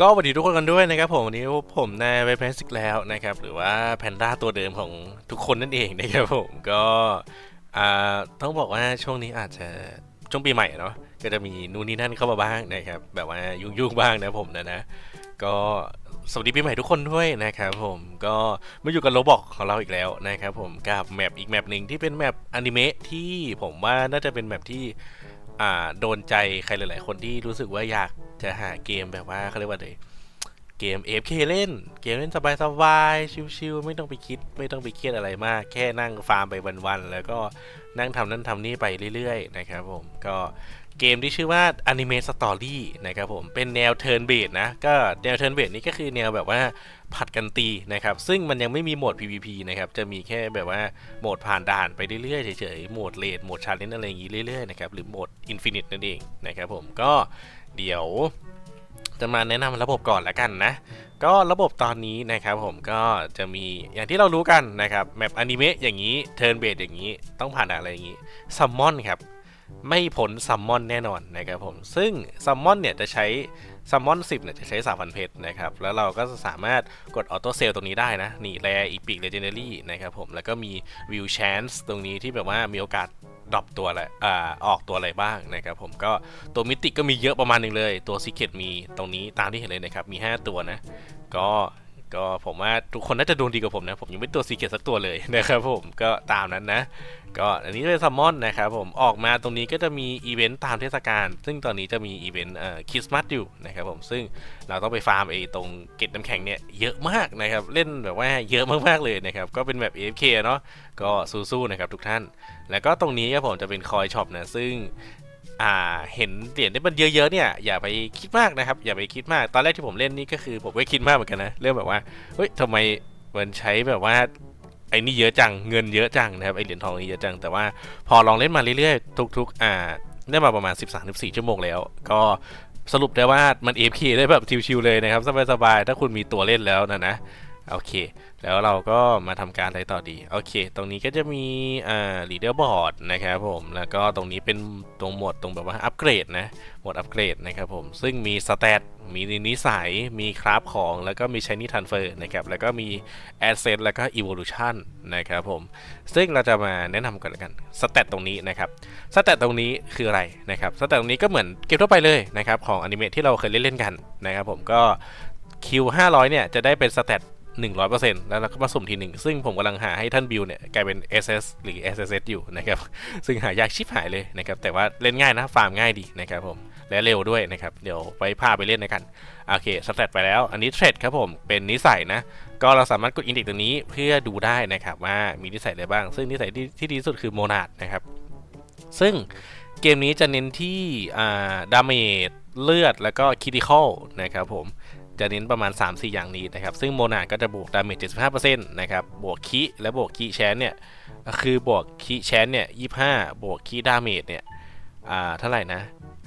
ก็สวัสดีทุกคนกันด้วยนะครับผมวันนี้ผมนายไวแพนสิกแล้วนะครับ หรือว่าแพนด้าตัวเดิมของทุกคนนั่นเองนะครับผมก็ต้องบอกว่าช่วงนี้อาจจะช่วงปีใหม่เนาะก็จะมีนู่นนี่นั่นเข้ามาบ้างนะครับ แบบว่ายุ่งๆบ้างนะผมนะนะ ก็สวัสดีปีใหม่ทุกคนด้วยนะครับผมก็มาอยู่กับโรบอกของเราอีกแล้วนะครับผมกับแมปอีกแมปหนึ่งที่เป็นแมปอนิเมะที่ผมว่าน่าจะเป็นแมปที่ อ่าโดนใจใครหลาย ๆ คนที่รู้สึกว่าอยากจะหาเกมแบบว่าเขาเรียกว่าอะไร เกม AFK เล่น เกมเล่นสบายๆ ชิลๆไม่ต้องไปคิด ไม่ต้องไปเครียดอะไรมาก แค่นั่งฟาร์มไปวันๆ แล้วก็นั่งทำนั่นทำนี่ไปเรื่อยๆ นะครับผม ก็เกมที่ชื่อว่า Anime Story นะครับผม เป็นแนว Turn Based นะ ก็แนว Turn Based นี่ก็คือแนวแบบว่าผัดกันตีนะครับ ซึ่งมันยังไม่มีโหมด PVP นะครับ จะมีแค่แบบว่าโหมดผ่านด่านไปเรื่อยๆ เฉยๆ โหมดเลดโหมดชาเลนจ์อะไรอย่างงี้เรื่อยๆ นะครับ หรือโหมด Infinite นั่นเองนะครับผม ก็เดี๋ยว จะมาแนะนำระบบก่อนละกันนะ ก็ระบบตอนนี้นะครับผมก็จะมีอย่างที่เรารู้กันนะครับแมปอนิเมะอย่างนี้เทิร์นเบดอย่างนี้ต้องผ่านอะไรอย่างนี้ซัมมอนครับไม่ผลซัมมอนแน่นอนนะครับผมซึ่งซัมมอนเนี่ยจะใช้ ซัมมอน10เนี่ยจะใช้ 3,000 เพชรนะครับ แล้วเราก็จะสามารถกดออโต้เซลตรงนี้ได้นะ นี่แรอีพิกเลเจนเดอรี่นะครับผม แล้วก็มีวิวช a น c ์ตรงนี้ที่แบบว่ามีโอกาสดรอปตัวอะไรอ่าออกตัวอะไรบ้างนะครับผมก็ตัวมิติก็มีเยอะประมาณหนึงเลย ตัวซิกเค t มีตรงนี้ตามที่เห็นเลยนะครับ มี 5 ตัวนะ ก็ ก็ผมว่าทุกคนน่าจะดวงดีกว่าผมนะ ผมยังไม่ตัวซีเค t สักตัวเลยนะครับผมก็ตามนั้นนะ ก็อันนี้เป็นซัมมอนนะครับผมออกมาตรงนี้ก็จะมีอีเวนต์ตามเทศกาลซึ่งตอนนี้จะมีอีเวนต์เอ่อคริสต์มาสอยู่นะครับผมซึ่งเราต้องไปฟาร์มไอ้ตรงเกตน้ำแข็งเนี่ยเยอะมากนะครับเล่นแบบว่าเยอะมากๆเลยนะครับก็เป็นแบบ AFK เนาะก็สู้ๆนะครับทุกท่าน แล้วก็ตรงนี้ครับผมจะเป็นคอยช็อปนะซึ่ง อ่าเห็นเหรียญได้มันเยอะๆเนี่ยอย่าไปคิดมากนะครับอย่าไปคิดมากตอนแรกที่ผมเล่นนี่ก็คือผมก็คิดมากเหมือนกันนะเรื่องแบบว่าเฮ้ยทำไมมันใช้แบบว่าไอ้นี่เยอะจังเงินเยอะจังนะครับไอเหรียญทองนี่เยอะจัง แต่ว่าพอลองเล่นมาเรื่อยๆ ทุก ๆ อ่าได้มาประมาณ 13-14 ชั่วโมงแล้ว ก็สรุปได้ว่ามัน AFK ได้แบบชิวๆเลยนะครับสบายๆถ้าคุณมีตัวเล่นแล้วนะนะ โอเค แล้วเราก็มาทำการอะไรต่อดี โอเค ตรงนี้ก็จะมีอ่า leader board นะครับผม แล้วก็ตรงนี้เป็นตรงหมวดตรงแบบว่าอัปเกรดนะ หมวดอัปเกรดนะครับผม ซึ่งมีสเตตมีนิสัย มีคราฟของ แล้วก็มี shiny transfer นะครับ แล้วก็มี asset แล้วก็ evolution นะครับผม ซึ่งเราจะมาแนะนำกันแล้วกันสเตตตรงนี้นะครับสเตตตรงนี้คืออะไรนะครับสเตตตรงนี้ก็เหมือนเกมทั่วไปเลยนะครับของอนิเมะที่เราเคยเล่นๆกันนะครับผมก็ Q 500เนี่ยจะได้เป็นสเตต 100%แล้วเราก็มาสุ่มทีหนึ่งซึ่งผมกำลังหาให้ท่านบิวเนี่ยกลายเป็น SS หรือ SSS อยู่นะครับ ซึ่งหายากชิบหายเลยนะครับ แต่ว่าเล่นง่ายนะฟาร์มง่ายดีนะครับผม และเร็วด้วยนะครับ เดี๋ยวไปพาไปเล่นนะกัน โอเคสเตตไปแล้ว อันนี้เทรดครับผมเป็นนิสัยนะ ก็เราสามารถกดอินดิกตรงนี้เพื่อดูได้นะครับว่ามีนิสัยอะไรบ้าง ซึ่งนิสัยที่ที่ดีที่สุดคือโมนาดนะครับ ซึ่งเกมนี้จะเน้นที่ดาเมจเลือดแล้วก็คิดิคอลนะครับผม จะเน้นประมาณ 3-4 อย่างนี้นะครับ ซึ่งโมนาก็จะบวกดาเมจ75%นะครับ บวกคิและบวกคิแชนเนี่ยคือบวกคิแชนเนี่ย25 บวกคิดาเมจเนี่ย อ่า เท่าไหร่นะ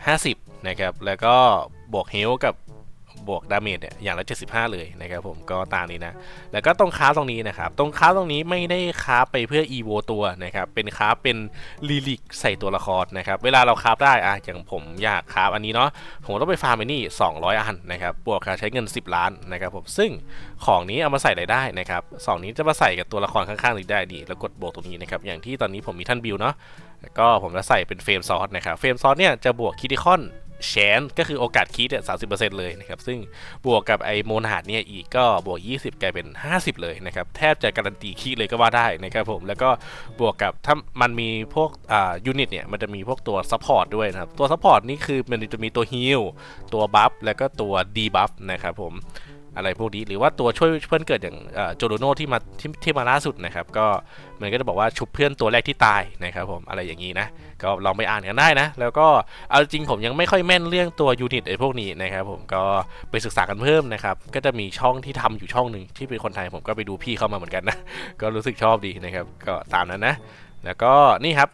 50 นะครับ แล้วก็บวกเฮลกับ บวกดาเมจเนี่ยอย่างละ 75 เลยนะครับผมก็ตามนี้นะ แล้วก็ตรงค้าตรงนี้นะครับ ตรงค้าตรงนี้ไม่ได้ค้าไปเพื่อ EVO ตัวนะครับเป็นค้าเป็นลิลิกใส่ตัวละครนะครับเวลาเราค้าได้อะอย่างผมอยากค้าอันนี้เนาะผมต้องไปฟาร์มไอ้นี่ 200 อันนะครับบวกค่าใช้เงิน 10 ล้านนะครับผมซึ่งของนี้เอามาใส่ไได้นะครับสองนี้จะมาใส่กับตัวละครข้างๆนี้ได้ดีแล้วกดบวกตรงนี้นะครับอย่างที่ตอนนี้ผมมีท่านบิวเนาะแล้วก็ผมจะใส่เป็นเฟรมซอสนะครับเฟรมซอสเนี่ยจะบวกคิติคอน แชนก็คือโอกาสคิดเนี่ยสาเลยนะครับ ซึ่งบวกกับไอโมนาดเนี่ยอีกก็บวก 20 กลายเป็น 50 เลยนะครับ แทบจะการันตีคิดเลยก็ว่าได้นะครับผม แล้วก็บวกกับถ้ามันมีพวกอ่ายูนิตเนี่ยมันจะมีพวกตัวซัพพอร์ตด้วยนะครับ ตัวซัพพอร์ตนี่คือมันจะมีตัวฮิลตัวบัฟแล้วก็ตัวดีบัฟนะครับผม อะไรพวกนี้ หรือว่าตัวช่วยเพื่อนเกิดอย่างโจโรโนที่มาที่ที่มาล่าสุดนะครับ ก็มันก็จะบอกว่าชุบเพื่อนตัวแรกที่ตายนะครับผมอะไรอย่างนี้นะ ก็ลองไปอ่านกันได้นะ แล้วก็เอาจริงผมยังไม่ค่อยแม่นเรื่องตัวยูนิตไอ้พวกนี้นะครับผมก็ไปศึกษากันเพิ่มนะครับ ก็จะมีช่องที่ทำอยู่ช่องหนึ่งที่เป็นคนไทยผมก็ไปดูพี่เข้ามาเหมือนกันนะก็รู้สึกชอบดีนะครับก็ตามนั้นนะ แล้วก็นี่ครับ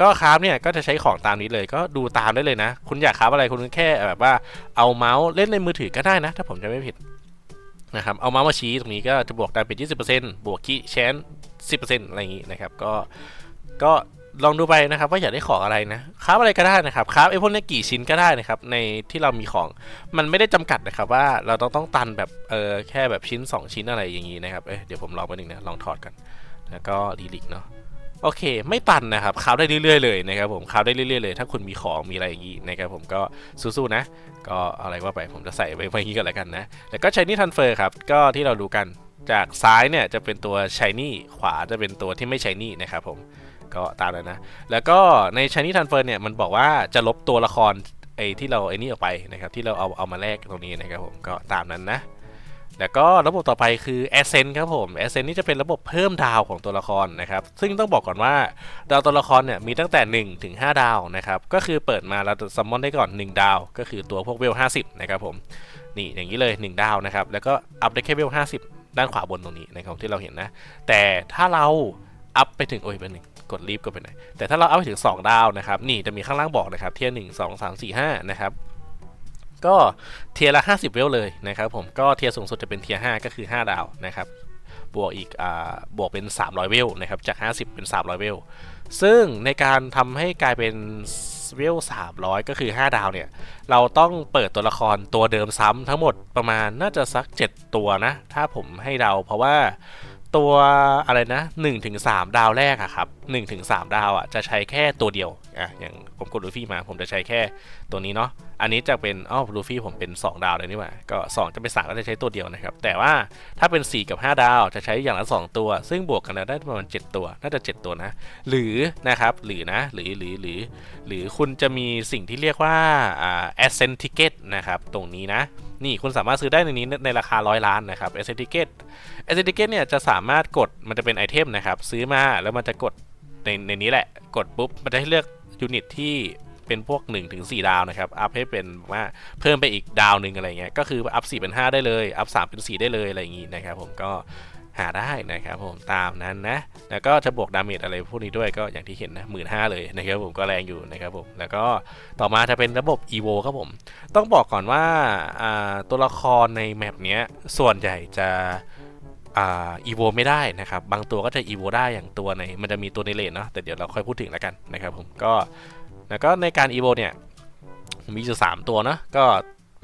ก็คราฟเนี่ยก็จะใช้ของตามนี้เลยก็ดูตามได้เลยนะ คุณอยากคราฟอะไรคุณแค่แบบว่าเอาเมาส์เล่นในมือถือก็ได้นะ ถ้าผมจะไม่ผิด นะครับเอามามาชี้ตรงนี้ก็จะบวกดาเมจ20%บวกคีแชน10%อะไรอย่างนี้นะครับก็ก็ลองดูไปนะครับว่าอยากได้ของอะไรนะคราฟอะไรก็ได้นะครับคราฟไอ้พวกนี้กี่ชิ้นก็ได้นะครับในที่เรามีของมันไม่ได้จำกัดนะครับว่าเราต้องต้องตันแบบเออแค่แบบชิ้น 2 ชิ้นอะไรอย่างนี้นะครับเออเดี๋ยวผมลองไปหนึ่งนะลองถอดกันแล้วก็ดีลิกเนาะ โอเค ไม่ตันนะครับคราฟได้เรื่อยๆเลยนะครับผมคราฟได้เรื่อยๆเลย ถ้าคุณมีของมีอะไรอย่างนี้นะครับผมก็สู้ๆนะ ก็อะไรว่าไปผมจะใส่ไว้ไว้อย่างนี้กันแล้วกันนะแล้วก็ Shiny Transfer ครับก็ที่เราดูกันจากซ้ายเนี่ยจะเป็นตัว Shiny ขวาจะเป็นตัวที่ไม่ Shiny นะครับผมก็ตามนั้นนะ แล้วก็ใน Shiny Transfer เนี่ยมันบอกว่าจะลบตัวละครไอ้ที่เราไอ้นี่ออกไปนะครับที่เราเอาเอามาแลกตรงนี้นะครับผมก็ตามนั้นนะ แล้วก็ระบบต่อไปคือ Ascent ครับผม Ascent นี่จะเป็นระบบเพิ่มดาวของตัวละครนะครับ ซึ่งต้องบอกก่อนว่าดาวตัวละครเนี่ยมีตั้งแต่1ถึง5ดาวนะครับ ก็คือเปิดมาเราจะซัมมอนได้ก่อน 1 ดาว ก็คือตัวพวกเวล50 นะครับผม นี่อย่างนี้เลย 1 ดาวนะครับ แล้วก็อัพได้แค่เวล50 ด้านขวาบนตรงนี้นะครับที่เราเห็นนะ แต่ถ้าเราอัพไปถึงโอ้ยเป็นหนึ่งกดรีบก็ไปไหนอยแต่ถ้าเราอัพไปถึง 2 ดาวนะครับ นี่จะมีข้างล่างบอกนะครับเทียร์หนึ่งสองสามสี่ห้านะครับ ก็เทียร์ละ 50 เวลเลยนะครับผมก็เทียร์สูงสุดจะเป็นเทียร์5ก็คือ 5 ดาวนะครับบวกอีกอ่าบวกเป็น 300 เวลนะครับจาก 50 เป็น 300 เวล ซึ่งในการทำให้กลายเป็นเวล 300 ก็คือ 5 ดาวเนี่ย เราต้องเปิดตัวละครตัวเดิมซ้ำทั้งหมดประมาณน่าจะสัก 7 ตัวนะ ถ้าผมให้เดาเพราะว่าตัวอะไรนะ1ถึง3ดาวแรกอะครับ1ถึง3ดาวอะจะใช้แค่ตัวเดียวอะอย่างผมกดลูฟี่มา ผมจะใช้แค่ตัวนี้เนาะอันนี้จะเป็นอ้อลูฟี่ผมเป็น 2 ดาวเลยนี่หว่าก็ 2 จะเป็น3ก็จะใช้ตัวเดียวนะครับ แต่ว่าถ้าเป็น 4 กับ 5 ดาวจะใช้อย่างละ 2 ตัว ซึ่งบวกกันแล้วได้ประมาณ 7 ตัว น่าจะ 7 ตัวนะ หรือนะครับหรือนะหรือหรือหรือหรือคุณจะมีสิ่งที่เรียกว่าอ่า ascent ticket นะครับตรงนี้นะนี่คุณสามารถซื้อได้ในนี้ในราคาร้อยล้านนะครับ ascent ticket ascent ticket เนี่ยจะสามารถกดมันจะเป็นไอเทมนะครับ ซื้อมาแล้วมันจะกด ในในนี้แหละ กดปุ๊บ มันจะให้เลือกยูนิตที่เป็นพวก1ถึง4ดาวนะครับ อัพให้เป็นว่าเพิ่มไปอีกดาวหนึ่งอะไรเงี้ย ก็คืออัพ4เป็น 5 ได้เลย อัพ3เป็น 4 ได้เลยอะไรอย่างงี้นะครับผมก็หาได้นะครับผมตามนั้นนะ แล้วก็จะบวกดาเมจอะไรพวกนี้ด้วยก็อย่างที่เห็นนะหมื่นห้าเลยนะครับผมก็แรงอยู่นะครับผมแล้วก็ต่อมาจะเป็นระบบ EVO ครับผม ต้องบอกก่อนว่าอ่าตัวละครในแมปเนี้ยส่วนใหญ่จะ อีโวไม่ได้นะครับ บางตัวก็จะอีโวได้อย่างตัวในมันจะมีตัวในเลนเนาะแต่เดี๋ยวเราค่อยพูดถึงแล้วกันนะครับผมก็แล้วก็ในการอีโวเนี่ยมีอยู่สามตัวเนาะก็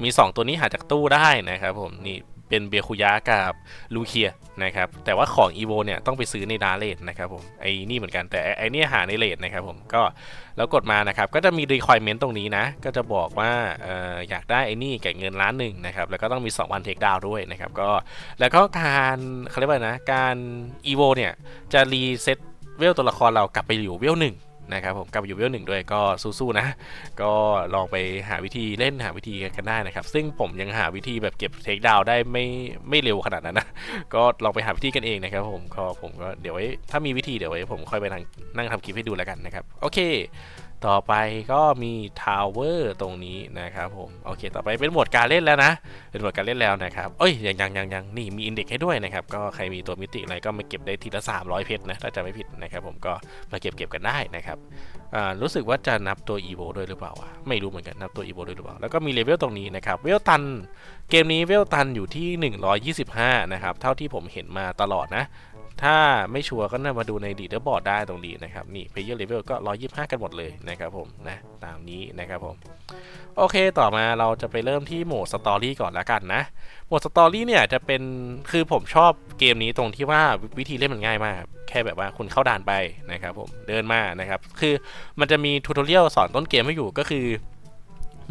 มี 2 ตัวนี้หาจากตู้ได้นะครับผมนี่ เป็นเบียคุยะกับลูเคียนะครับแต่ว่าของ EVO เนี่ยต้องไปซื้อในดาร์เลนนะครับผมไอ้นี่เหมือนกันแต่ไอ้นี่หาในเลนนะครับผมก็แล้วกดมานะครับก็จะมี requirement ตรงนี้นะ ก็จะบอกว่าอออยากได้ไอ้นี่แก่เงินล้านหนึ่งนะครับแล้วก็ต้องมี2วันเทคดาวด้วยนะครับก็แล้วก็การเขาเรียกว่านะการ EVO เนี่ยจะรีเซ็ตเวลตัวละครเรากลับไปอยู่เวลหนึ่ง นะครับผมกลับไปอยู่เวลหนึ่งด้วยก็สู้ๆนะ ก็ลองไปหาวิธีเล่นหาวิธีกันได้นะครับ ซึ่งผมยังหาวิธีแบบเก็บเทคดาวได้ไม่ไม่เร็วขนาดนั้นนะ ก็ลองไปหาวิธีกันเองนะครับผมก็ผมก็เดี๋ยวไว้ถ้ามีวิธีเดี๋ยวไว้ผมค่อยไปนั่งนั่งทำคลิปให้ดูแล้วกันนะครับ โอเค ต่อไปก็มีทาวเวอร์ตรงนี้นะครับผมโอเค ต่อไปเป็นหมวดการเล่นแล้วนะ เป็นหมวดการเล่นแล้วนะครับเอ้ยยังยังยังยังนี่มีอินเด็กให้ด้วยนะครับ ก็ใครมีตัวมิติอะไรก็มาเก็บได้ทีละ 300 เพชรนะถ้าจะไม่ผิดนะครับผมก็มาเก็บเก็บกันได้นะครับอ่ารู้สึกว่าจะนับตัว EVO ด้วยหรือเปล่าวะไม่รู้เหมือนกันนับตัว EVO ด้วยหรือเปล่าแล้วก็มีเลเวลตรงนี้นะครับเวลตันเกมนี้เวลตันอยู่ที่ 125 นะครับเท่าที่ผมเห็นมาตลอดนะ ถ้าไม่ชัวร์ก็น่ามาดูในดีเดอร์บอร์ดได้ตรงนี้นะครับ นี่ Player Level ก็ 125 กันหมดเลยนะครับผมนะตามนี้นะครับผม โอเคต่อมาเราจะไปเริ่มที่โหมดสตอรี่ก่อนละกันนะ โหมดสตอรี่เนี่ยจะเป็นคือผมชอบเกมนี้ตรงที่ว่าวิธีเล่นมันง่ายมากครับแค่แบบว่าคุณเข้าด่านไปนะครับผมเดินมานะครับ คือมันจะมีทูตอเรียลสอนต้นเกมให้อยู่ก็คือ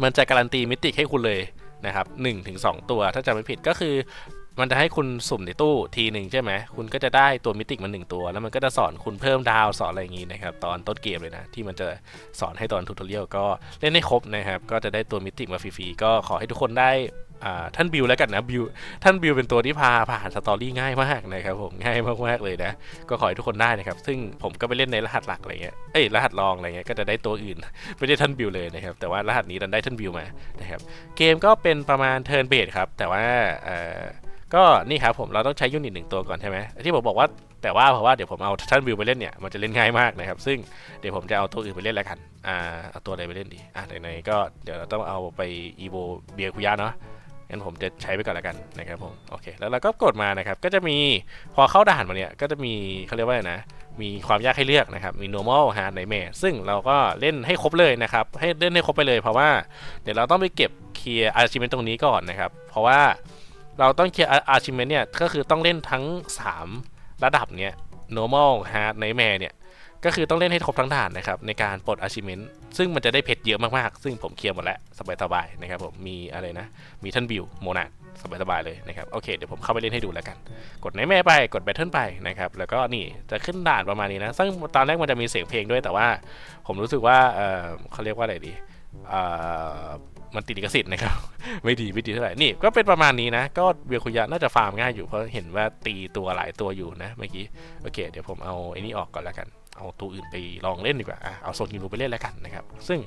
มันจะการันตีมิติให้คุณเลยนะครับหนึ่งถึงสองตัวถ้าจำไม่ผิดก็คือ มันจะให้คุณสุ่มในตู้ทีหนึ่งใช่ไหมคุณก็จะได้ตัวมิติมาหนึ่งตัว แล้วมันก็จะสอนคุณเพิ่มดาวสอนอะไรอย่างงี้นะครับตอนต้นเกมเลยนะที่มันจะสอนให้ตอนทูตเรียลก็เล่นให้ครบนะครับก็จะได้ตัวมิติมาฟรีๆก็ขอให้ทุกคนได้อ่าท่านบิวแล้วกันนะบิวท่านบิวเป็นตัวที่พาผ่านสตอรี่ง่ายมากนะครับผมง่ายมากๆเลยนะ ก็ขอให้ทุกคนได้นะครับ ซึ่งผมก็ไปเล่นในรหัสหลักอะไรเงี้ยเอ้ยรหัสรองอะไรเงี้ยก็จะได้ตัวอื่นไม่ได้ท่านบิวเลยนะครับแต่ว่ารหัสนี้ดันได้ท่านบิวมานะครับเกมก็เป็นประมาณเทิร์นเบสครับแต่ว่าเอ่อ ก็นี่ครับผมเราต้องใช้ยูนิตหนึ่งตัวก่อนใช่ไหมที่ผมบอกว่าแต่ว่าเพราะว่าเดี๋ยวผมเอาท่านบิวไปเล่นเนี่ยมันจะเล่นง่ายมากนะครับ ซึ่งเดี๋ยวผมจะเอาตัวอื่นไปเล่นแล้วกันอ่าเอาตัวอะไรไปเล่นดีอ่าไหนๆก็เดี๋ยวเราต้องเอาไปอีโวเบียคุยะเนาะงั้นผมจะใช้ไปก่อนแล้วกันนะครับผมโอเคแล้วเราก็กดมานะครับก็จะมีพอเข้าด่านมาเนี่ยก็จะมีเขาเรียกว่าไรนะมีความยากให้เลือกนะครับ มี normal hard nightmare ซึ่งเราก็เล่นให้ครบเลยนะครับ ให้เล่นให้ครบไปเลยเพราะว่า เดี๋ยวเราต้องไปเก็บเคลียร์ achievement ตรงนี้ก่อนนะครับ เพราะว่า เราต้องเคลียร์ achievement เนี่ยก็คือต้องเล่นทั้ง 3 ระดับเนี่ย normal hard nightmare เนี่ยก็คือต้องเล่นให้ครบทั้งด่านนะครับในการปลด achievement ซึ่งมันจะได้เพชรเยอะมากๆ ซึ่งผมเคลียร์หมดแล้วสบายๆนะครับผมมีอะไรนะ มีท่านบิวโมนาสบายๆเลยนะครับโอเคเดี๋ยวผมเข้าไปเล่นให้ดูแล้วกัน กดในแม่ไปกดแบทเทิลไปนะครับแล้วก็นี่จะขึ้นด่านประมาณนี้นะ ซึ่งตอนแรกมันจะมีเสียงเพลงด้วยแต่ว่า ผมรู้สึกว่าเออเขาเรียกว่าอะไรดีเออ มันติดลิขสิทธิ์นะครับ ไม่ดีไม่ดีเท่าไหร่ นี่ก็เป็นประมาณนี้นะ ก็เวียคุยะน่าจะฟาร์มง่ายอยู่เพราะเห็นว่าตีตัวหลายตัวอยู่นะเมื่อกี้ โอเค เดี๋ยวผมเอาไอ้นี่ออกก่อนแล้วกัน เอาตัวอื่นไปลองเล่นดีกว่า อะ เอาโซนยูรูไปเล่นแล้วกันนะครับ ซึ่ง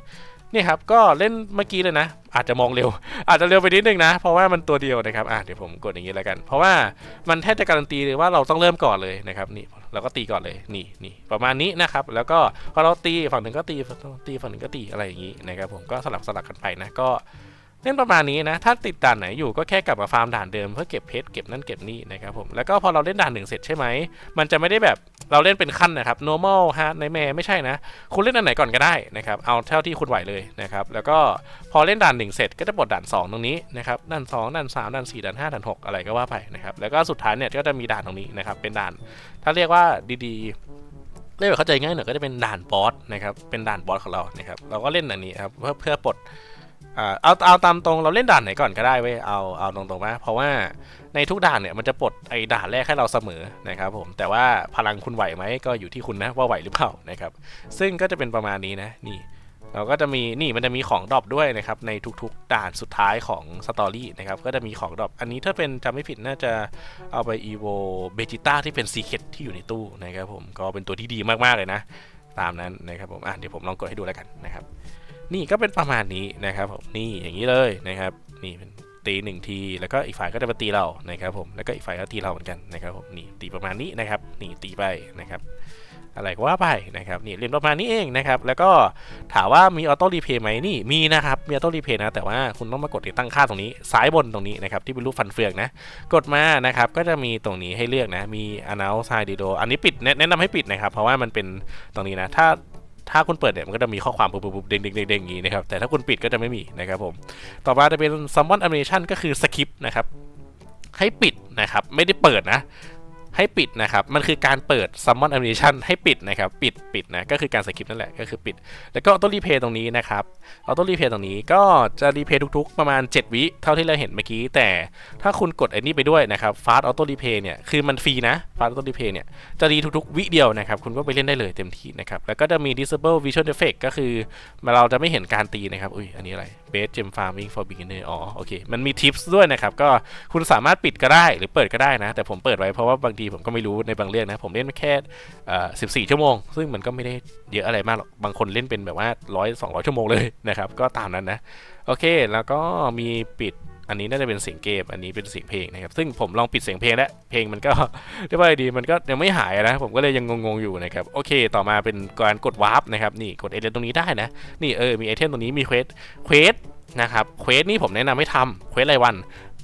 นี่ครับก็เล่นเมื่อกี้เลยนะ อาจจะมองเร็ว อาจจะเร็วไปนิดนึงนะ เพราะว่ามันตัวเดียวนะครับอะเดี๋ยวผมกดอย่างนี้แล้วกัน เพราะว่ามันแทบจะการันตีเลยว่าเราต้องเริ่มก่อนเลยนะครับนี่เราก็ตีก่อนเลยนี่นี่ประมาณนี้นะครับ แล้วก็พอเราตีฝั่งหนึ่งก็ตีตีฝั่งหนึ่งก็ตีอะไรอย่างนี้นะครับผมก็สลับสลับกันไปนะก็ เล่นประมาณนี้นะ ถ้าติดด่านไหนอยู่ก็แค่กลับมาฟาร์มด่านเดิมเพื่อเก็บเพชรเก็บนั่นเก็บนี่นะครับผม แล้วก็พอเราเล่นด่านหนึ่งเสร็จใช่ไหม มันจะไม่ได้แบบเราเล่นเป็นขั้นนะครับ normal hard nightmare ไม่ใช่นะ คุณเล่นอันไหนก่อนก็ได้นะครับ เอาเท่าที่คุณไหวเลยนะครับ แล้วก็พอเล่นด่านหนึ่งเสร็จก็จะปลดด่าน 2 ตรงนี้นะครับ ด่าน 2 ด่าน 3 ด่าน 4 ด่าน 5 ด่าน 6 อะไรก็ว่าไปนะครับ แล้วก็สุดท้ายเนี่ยก็จะมีด่านตรงนี้นะครับ เป็นด่าน ถ้าเรียกว่าดีๆเรียกแบบเข้าใจง่ายหน่อยก็จะเป็นด่านบอสนะครับ เป็นด่านบอสของเรานะครับ เราก็เล่นอันนี้ครับเพื่อเพื่อปลด อ่าเอาเอาตามตรงเราเล่นด่านไหนก่อนก็ได้เว้ยเอาเอาตรงๆนะเพราะว่าในทุกด่านเนี่ยมันจะปลดไอ้ด่านแรกให้เราเสมอนะครับผมแต่ว่าพลังคุณไหวไหมก็อยู่ที่คุณนะว่าไหวหรือเปล่านะครับซึ่งก็จะเป็นประมาณนี้นะนี่ เราก็จะมีนี่มันจะมีของดรอปด้วยนะครับในทุกๆด่านสุดท้ายของสตอรี่นะครับก็จะมีของดรอปอันนี้ถ้าเป็นจำไม่ผิดน่าจะเอาไปอีโวเบจิต้าที่เป็นซีเค t ที่อยู่ในตู้นะครับผมก็เป็นตัวที่ดีมากๆเลยนะ ตามนั้นนะครับผมอะเดี๋ยวผมลองกดให้ดูแล้วกันนะครับ นี่ก็เป็นประมาณนี้นะครับผมนี่อย่างนี้เลยนะครับนี่เป็นตีหนึ่งทีแล้วก็อีกฝ่ายก็จะมาตีเรานะครับผมแล้วก็อีกฝ่ายก็ตีเราเหมือนกันนะครับผมนี่ตีประมาณนี้นะครับนี่ตีไปนะครับอะไรก็ว่าไปนะครับนี่เรียนประมาณนี้เองนะครับแล้วก็ถามว่ามีออโต้รีเพย์ไหมนี่มีนะครับมีออโต้รีเพย์นะแต่ว่าคุณต้องมากดติดตั้งค่าตรงนี้ซ้ายบนตรงนี้นะครับที่เป็นรูปฟันเฟืองนะกดมานะครับก็จะมีตรงนี้ให้เลือกนะมี announce side d o อันนี้ปิดแนะแนะนำให้ปิดนะครับเพราะว่ามันเป็นตรงนี้นะถ้า ถ้าคุณเปิดเนี่ยมันก็จะมีข้อความปุ๊บปุ๊บเด้งเด้งเด้งเด้งอย่างนี้นะครับแต่ถ้าคุณปิดก็จะไม่มีนะครับผมต่อมาจะเป็น summon animation ก็คือสคริปต์นะครับให้ปิดนะครับไม่ได้เปิดนะ ให้ปิดนะครับ มันคือการเปิด summon animation ให้ปิดนะครับ ปิดปิดนะ ก็คือการสกิปนั่นแหละ ก็คือปิด แล้วก็ออโต้รีเพย์ตรงนี้นะครับ ออโต้รีเพย์ตรงนี้ก็จะรีเพย์ทุกๆ ประมาณ 7 วิเท่าที่เราเห็นเมื่อกี้ แต่ถ้าคุณกดไอ้นี่ไปด้วยนะครับ fast auto replay เนี่ย คือมันฟรีนะ fast auto replay เนี่ย จะรีทุกๆ วิเดียวนะครับ คุณก็ไปเล่นได้เลยเต็มที่นะครับ แล้วก็จะมี disable visual effect ก็คือเราจะไม่เห็นการตีนะครับ อุ้ย อันนี้อะไร base gem farming for beginner อ๋อ โอเค มันมี tips ด้วยนะครับ ก็คุณสามารถปิดก็ได้หรือเปิดก็ได้นะ แต่ผมเปิดไว้เพราะว่าบางทีผมก็ไม่รู้ในบางเรื่องนะผมเล่นแค่เอ่14ชั่วโมง ซึ่งมันก็ไม่ได้เยอะอะไรมากหรอกบางคนเล่นเป็นแบบว่า100 200ชั่วโมงเลยนะครับก็ตามนั้นนะโอเค แล้วก็มีปิดอันนี้น่าจะเป็นเสียงเกม อันนี้เป็นเสียงเพลงนะครับ ซึ่งผมลองปิดเสียงเพลงแล้ว เพลงมันก็เรียกว่าไงดี มันก็ยังไม่หายนะ ผมก็เลยยังงงๆอยู่นะครับ โอเค ต่อมาเป็นการกดวาร์ปนะครับ นี่กดเอเลนตรงนี้ได้นะ นี่เออ มีไอเทมตรงนี้มีเควส เควสนะครับ เควสนี่ผมแนะนำให้ทำเควสรายวัน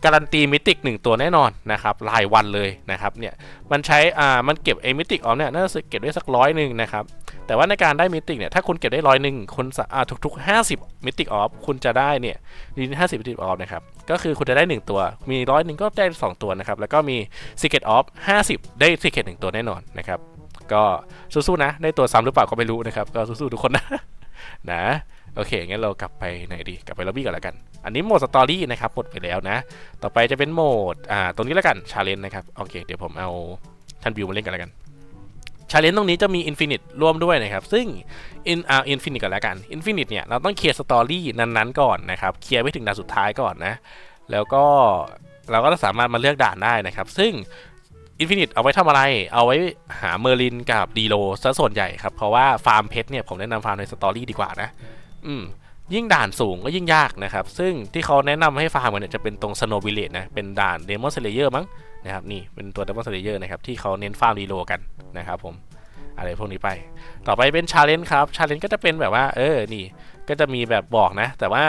การันตีมิติกหนึ่งตัวแน่นอนนะครับรายวันเลยนะครับเนี่ยมันใช้อ่ามันเก็บไอ้มิติกออฟเนี่ยน่าจะเก็บได้สักร้อยหนึ่งนะครับแต่ว่าในการได้มิติกเนี่ยถ้าคุณเก็บได้ร้อยหนึ่งคุณสะอ่าทุกๆ 50 มิติกออฟคุณจะได้เนี่ยดีห้าสิบมิติกออฟนะครับก็คือคุณจะได้ 1 ตัว มีร้อยหนึ่งก็ได้ 2 ตัวนะครับแล้วก็มี Secret of 50ได้ Secret หนึ่งตัวแน่นอนนะครับก็สู้ๆนะได้ตัวซ้ำหรือเปล่าก็ไม่รู้นะครับก็สู้ๆทุกคนนะนะ โอเค งั้นเรากลับไปไหนดี กลับไปล็อบบี้ก่อนแล้วกัน อันนี้โหมดสตอรี่นะครับหมดไปแล้วนะ ต่อไปจะเป็นโหมด อ่า ตรงนี้แล้วกัน ชาเลนจ์นะครับ โอเค เดี๋ยวผมเอาท่านบิวมาเล่นกันแล้วกัน ชาเลนจ์ตรงนี้จะมีอินฟินิตร่วมด้วยนะครับ ซึ่งอินอ่าอินฟินิตก่อนแล้วกัน อินฟินิตเนี่ย เราต้องเคลียร์สตอรี่นั้นๆ ก่อนนะครับ เคลียร์ไปถึงด่านสุดท้ายก่อนนะ แล้วก็เราก็สามารถมาเลือกด่านได้นะครับ ซึ่งอินฟินิตเอาไว้ทำอะไร เอาไว้หาเมอร์ลินกับดีโลซะส่วนใหญ่ครับ เพราะว่าฟาร์มเพชรเนี่ยผมแนะนำฟาร์มในสตอรี่ดีกว่านะ อืมยิ่งด่านสูงก็ยิ่งยากนะครับ ซึ่งที่เขาแนะนำให้ฟาร์มกันเนี่ยจะเป็นตรงสโนวิลเลจนะ เป็นด่านเดมอนเซเลเยอร์มั้งนะครับนี่เป็นตัวเดมอนเซเลเยอร์นะครับที่เขาเน้นฟาร์มดีโลกันนะครับผมอะไรพวกนี้ไป ต่อไปเป็นชาเลนจ์ครับชาเลนจ์ก็จะเป็นแบบว่า เออนี่ก็จะมีแบบบอกนะ แต่ว่า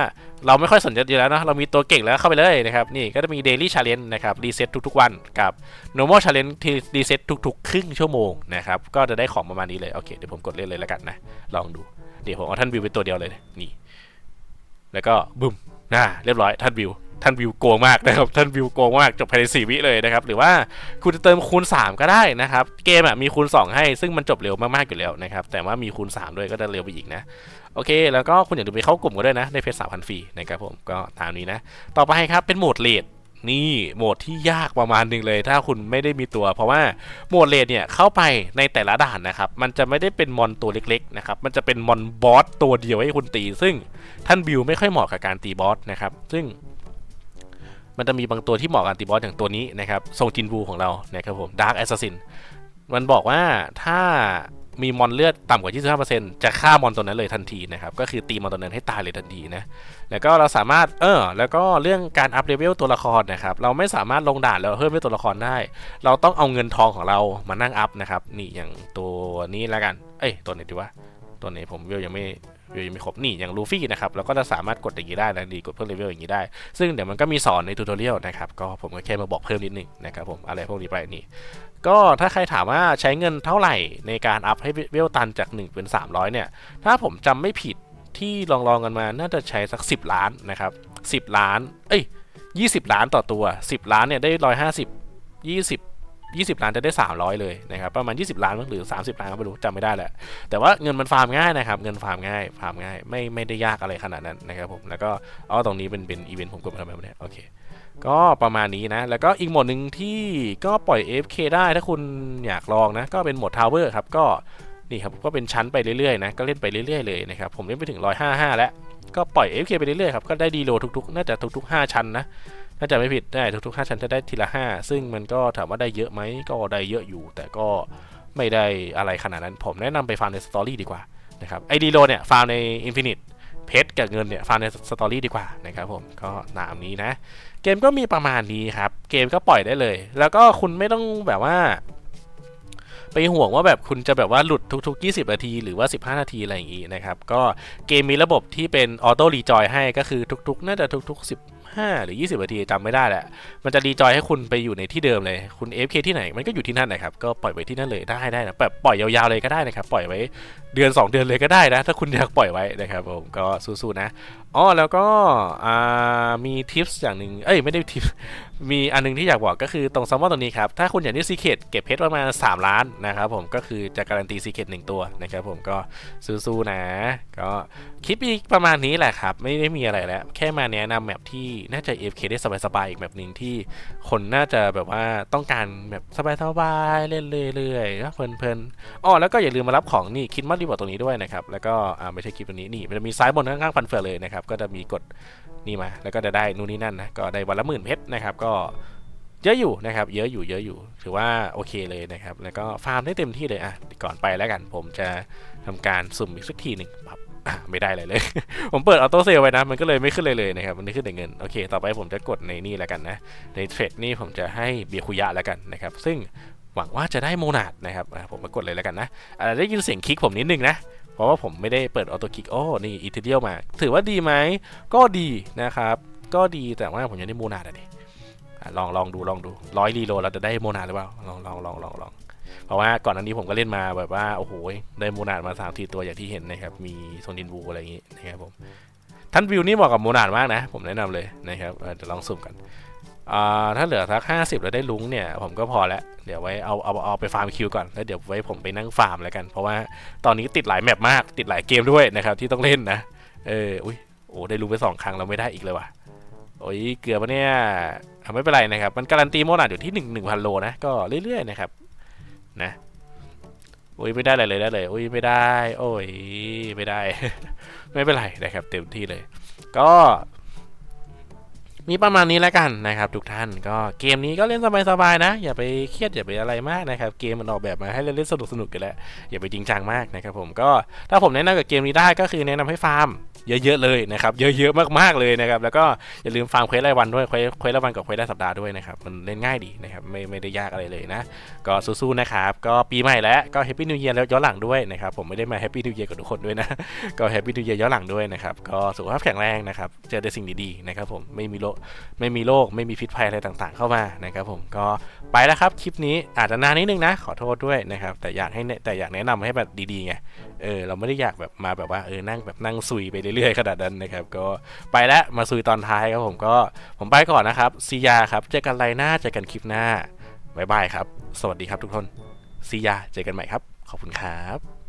เราไม่ค่อยสนใจอยู่แล้วเนอะเรามีตัวเก่งแล้วเข้าไปเลยนะครับนี่ก็จะมี Daily Challenge นะครับรีเซ็ตทุกๆวันกับ Normal Challenge ที่รีเซ็ตทุกๆ ครึ่งชั่วโมงนะครับก็จะได้ของประมาณนี้เลยโอเคเดี๋ยวผมกดเล่นเลยแล้วกันนะลองดู เดี๋ยวผมเอาท่านวิวเป็นตัวเดียวเลยนี่ แล้วก็บึ้มน่าเรียบร้อยท่านวิวท่านวิวโกงมากนะครับ ท่านวิวโกงมากจบภายใน4วิเลยนะครับ หรือว่าคุณจะเติมคูณ 3 ก็ได้นะครับ เกมอะมีคูณ 2 ให้ ซึ่งมันจบเร็วมากๆอยู่แล้วนะครับ แต่ว่ามีคูณ 3 ด้วยก็จะเร็วไปอีกนะ โอเค แล้วก็คุณอย่าลืมไปเข้ากลุ่มกันด้วยนะได้เพชรสามพันฟรีนะครับผม ก็ตามนี้นะ ต่อไปครับเป็นโหมดเลด นี่โหมดที่ยากประมาณหนึ่งเลย ถ้าคุณไม่ได้มีตัว เพราะว่าโหมดเลดเนี่ยเข้าไปในแต่ละด่านนะครับ มันจะไม่ได้เป็นมอนตัวเล็กๆนะครับ มันจะเป็นมอนบอสตัวเดียวให้คุณตี ซึ่งท่านบิวไม่ค่อยเหมาะกับการตีบอสนะครับ ซึ่ง มันจะมีบางตัวที่เหมาะกับตีบอสอย่างตัวนี้นะครับทรงจินบูของเรานะครับผมดาร์กแอสซัสซินมันบอกว่าถ้า มีมอนเลือดต่ำกว่า 25%จะฆ่ามอนตัวนั้นเลยทันทีนะครับ ก็คือตีมอนตัวนั้นให้ตายเลยทันทีนะ แล้วก็เราสามารถ เออ แล้วก็เรื่องการอัพเลเวลตัวละครนะครับ เราไม่สามารถลงด่านแล้วเพิ่มเลเวลตัวละครได้ เราต้องเอาเงินทองของเรามานั่งอัพนะครับ นี่อย่างตัวนี้แล้วกัน เอ้ย ตัวไหนดีวะ ตัวไหนผมเวลยังไม่ ยังไม่ครบนี่อย่างลูฟี่นะครับเราก็จะสามารถกดอย่างนี้ได้นะดีกดเพิ่มเลเวลอย่างนี้ได้ ซึ่งเดี๋ยวมันก็มีสอนในทูตอเรียลนะครับก็ผมก็แค่มาบอกเพิ่มนิดนึงนะครับผมอะไรพวกนี้ไปนี่ก็ถ้าใครถามว่าใช้เงินเท่าไหร่ในการอัพให้เวลตันจาก1เป็น300เนี่ยถ้าผมจำไม่ผิดที่ลองๆกันมาน่าจะใช้สัก 10 ล้านนะครับ10 ล้าน เอ้ย20 ล้านต่อตัว 10 ล้านเนี่ยได้ 150 20 20 ล้านจะได้ 300 เลยนะครับประมาณ 20 ล้านหรือ 30 ล้านก็ไม่รู้จำไม่ได้แหละแต่ว่าเงินมันฟาร์มง่ายนะครับเงินฟาร์มง่ายฟาร์มง่ายไม่ไม่ได้ยากอะไรขนาดนั้นนะครับผมแล้วก็เอาตรงนี้เป็นเป็นอีเวนต์ผมกดมาทำไมวะเนี่ยโอเคก็ประมาณนี้นะ แล้วก็อีกหมดหนึ่งที่ก็ปล่อย AFK ได้ถ้าคุณอยากลองนะ ก็เป็นโหมด Tower ครับ ก็นี่ครับ ก็เป็นชั้นไปเรื่อยๆนะ ก็เล่นไปเรื่อยๆเลยนะครับ ผมเล่นไปถึง 155 แล้ว ก็ปล่อย AFK ไปเรื่อยๆครับ ก็ได้ดีโลทุกๆ น่าจะทุกๆ 5 ชั้นนะ น่าจะไม่ผิดได้ทุกๆ5ชั้นจะได้ทีละ 5 ซึ่งมันก็ถามว่าได้เยอะไหมก็ได้เยอะอยู่ แต่ก็ไม่ได้อะไรขนาดนั้น ผมแนะนำไปฟาร์มในสตอรี่ดีกว่านะครับไอดีโลเนี่ยฟาร์มใน Infinite เพชรกับเงินเนี่ยฟาร์มในสตอรี่ดีกว่านะครับผมก็ตามนี้นะ เกมก็มีประมาณนี้ครับ เกมก็ปล่อยได้เลย แล้วก็คุณไม่ต้องแบบว่า ไปห่วงว่าแบบคุณจะแบบว่าหลุดทุกๆ 20 นาที หรือว่า 15 นาทีอะไรอย่างงี้นะครับ ก็เกมมีระบบที่เป็นออโต้รีจอยให้ก็คือทุกๆ น่าจะทุก ๆ 15 หรือ 20 นาทีจำไม่ได้แหละ มันจะดีจอยให้คุณไปอยู่ในที่เดิมเลย คุณ AFK ที่ไหนมันก็อยู่ที่นั่นนะครับ ก็ปล่อยไว้ที่นั่นเลยได้ได้นะแบบปล่อยยาวๆเลยก็ได้นะครับ ปล่อยไว้ เดือน 2 เดือนเลยก็ได้นะ ถ้าคุณอยากปล่อยไว้นะครับผมก็สู้ๆนะอ๋อแล้วก็มีทิปส์อย่างหนึ่งเอ้ยไม่ได้ทิปมีอันหนึงที่อยากบอกก็คือตรงซัมมอนตรงนี้ครับ ถ้าคุณอยากได้ซีเค t เก็บเพชรประมาณ 3 ล้านนะครับผมก็คือจะการันตีซีเค t หนึ่งตัวนะครับผมก็สู้ๆนะ ก็คลิปอีกประมาณนี้แหละครับ ไม่ได้มีอะไรแล้ว แค่มาแนะนำแมปที่น่าจะ AFK ได้สบายๆอีกแบบหนึ่งที่คนน่าจะแบบว่าต้องการแบบสบายๆเล่นเรื่อยๆเพลินๆอ๋อแล้วก็อย่าลืมมารับของนี่คิดมัดรีบอร์ตตรงนี้ด้วยนะครับ แล้วก็อ่าไม่ใช่คลิปตรงนี้นี่มันจะมีซ้ายบนข้างๆฟันเฟือเลยนะครับ ก็จะมีกดนี่มา แล้วก็จะได้นู่นนี่นั่นนะ ก็ได้วันละหมื่นเพชรนะครับ ก็เยอะอยู่นะครับ เยอะอยู่ เยอะอยู่ ถือว่าโอเคเลยนะครับ แล้วก็ฟาร์มได้เต็มที่เลยอะ ก่อนไปแล้วกัน ผมจะทำการสุ่มอีกสักทีหนึ่งปั๊บไม่ได้เลยเลย ผมเปิดออโต้เซลไว้นะ มันก็เลยไม่ขึ้นเลยเลยนะครับ มันไม่ขึ้นแต่เงิน โอเค ต่อไปผมจะกดในนี่แล้วกันนะ ในเทรดนี่ผมจะให้เบียคุยะแล้วกันนะครับ ซึ่ง หวังว่าจะได้โมนาดนะครับผมมากดเลยแล้วกันนะอาจจะได้ยินเสียงคลิกผมนิดนึงนะ เพราะว่าผมไม่ได้เปิดออโต้คลิกโอ้นี่อีเทเดียมา ถือว่าดีไหมก็ดีนะครับ ก็ดีแต่ว่าผมยังได้โมนาดอะดิลองลองดูลองดูร้อยรีโลเราจะได้โมนาดหรือเปล่าลองลองลองลองลองเพราะว่าก่อนอันนี้ผมก็เล่นมาแบบว่า โอ้โห ได้โมนาดมาสามทีตัวอย่างที่เห็นนะครับ มีโซนินบูอะไรอย่างงี้นะครับผมท่านวิวนี่เหมาะกับโมนาดมากนะ ผมแนะนำเลยนะครับเดี๋ยวลองสุ่มกัน ถ้าเหลือสักห้าสิบแล้วได้ลุงเนี่ยผมก็พอแล้วเดี๋ยวไว้เอาเอาเอาไปฟาร์มคิวก่อนแล้วเดี๋ยวไว้ผมไปนั่งฟาร์มแล้วกัน เพราะว่าตอนนี้ติดหลายแมปมากติดหลายเกมด้วยนะครับที่ต้องเล่นนะเอออุ้ยโอ้ได้รู้ไปสองครั้งเราไม่ได้อีกเลยว่ะโอ้ยเกือบปะเนี่ยไม่เป็นไรนะครับมันการันตีโมนาอยู่ที่หนึ่งหนึ่งพันโลนะก็เรื่อยๆนะครับนะโอ้ยไม่ได้อะไเลยได้เลยโอ้ยไม่ได้ โอ้ยไม่ได้ ไม่เป็นไรนะครับเต็มที่เลย ก็ มีประมาณนี้แล้วกันนะครับทุกท่านก็เกมนี้ก็เล่นสบายๆนะ อย่าไปเครียดอย่าไปอะไรมากนะครับเกมมันออกแบบมาให้เล่นสนุกๆกันแหละอย่าไปจริงจังมากนะครับผมก็ถ้าผมแนะนำกับเกมนี้ได้ก็คือแนะนำให้ฟาร์ม เยอะๆเลยนะครับเยอะๆมากๆเลยนะครับแล้วก็อย่าลืมฟังเควสรายวันด้วยเควสเควสรายวันกับเควสรายสัปดาห์ด้วยนะครับมันเล่นง่ายดีนะครับไม่ไม่ได้ยากอะไรเลยนะ ก็สู้ๆนะครับก็ปีใหม่แล้วก็แฮปปี้นิวเยียร์แล้วย้อนหลังด้วยนะครับผมไม่ได้มาแฮปปี้นิวเยียร์กับทุกคนด้วยนะก็แฮปปี้นิวเยียร์ย้อนหลังด้วยนะครับก็สุขภาพแข็งแรงนะครับเจอแต่สิ่งดีๆนะครับผมไม่มีโรคไม่มีโรคไม่มีพิษภัยอะไรต่างๆ เข้ามานะครับผมก็ไปแล้วครับคลิปนี้อาจจะนานนิดนึงนะขอโทษด้วยนะครับแต่อยากให้แต่อยากแนะนำให้แบบดีๆไง เออเราไม่ได้อยากแบบมาแบบว่าเออนั่งแบบนั่งซุยไปเรื่อยๆขนาดนั้นนะครับ ก็ไปแล้วมาซุยตอนท้ายครับผมก็ผมไปก่อนนะครับซียาครับเจอกันไลน์หน้าเจอกันคลิปหน้าบายบายครับ สวัสดีครับทุกคนซียาเจอกันใหม่ครับ ขอบคุณครับ